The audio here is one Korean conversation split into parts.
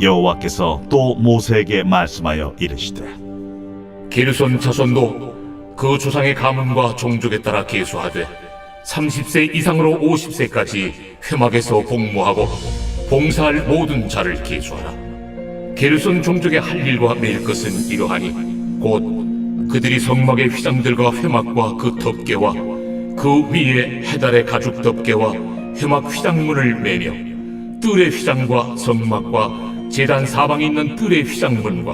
여호와께서 또 모세에게 말씀하여 이르시되 게르손 자손도 그 조상의 가문과 종족에 따라 계수하되 30세 이상으로 50세까지 회막에서 복무하고 봉사할 모든 자를 계수하라. 게르손 종족의 할 일과 매일 것은 이러하니 곧 그들이 성막의 휘장들과 회막과 그 덮개와 그 위에 해달의 가죽 덮개와 회막 휘장문을 매며 뜰의 휘장과 성막과 제단 사방에 있는 뜰의 휘장문과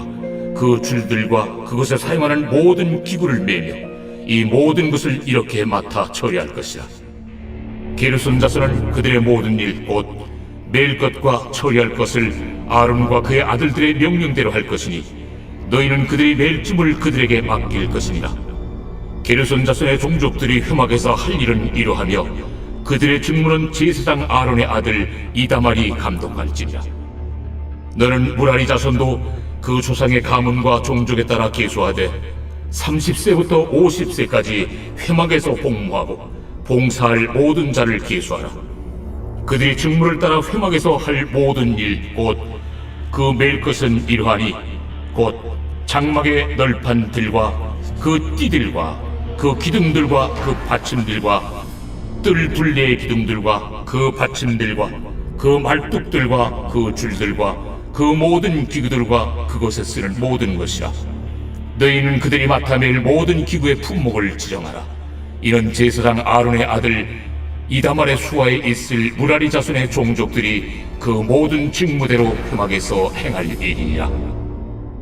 그 줄들과 그것에 사용하는 모든 기구를 매며 이 모든 것을 이렇게 맡아 처리할 것이라. 게르손 자손은 그들의 모든 일, 곧 매일 것과 처리할 것을 아론과 그의 아들들의 명령대로 할 것이니 너희는 그들의 매일 짐을 그들에게 맡길 것이니라. 게르손 자손의 종족들이 회막에서 할 일은 이러하며 그들의 직무는 제사장 아론의 아들 이다말이 감독할지니라. 너는 무라리 자손도 그 조상의 가문과 종족에 따라 계수하되 30세부터 50세까지 회막에서 복무하고 봉사할 모든 자를 계수하라. 그들이 직무를 따라 회막에서 할 모든 일, 곧 그 매일 것은 이러하니, 곧 장막의 널판들과 그 띠들과 그 기둥들과 그 받침들과 뜰 둘레의 기둥들과 그 받침들과 그 말뚝들과 그 줄들과 그 모든 기구들과 그것에 쓰는 모든 것이라. 너희는 그들이 맡아 매일 모든 기구의 품목을 지정하라. 이는 제사장 아론의 아들 이다말의 수하에 있을 무라리 자손의 종족들이 그 모든 직무대로 흠악에서 행할 일이니라.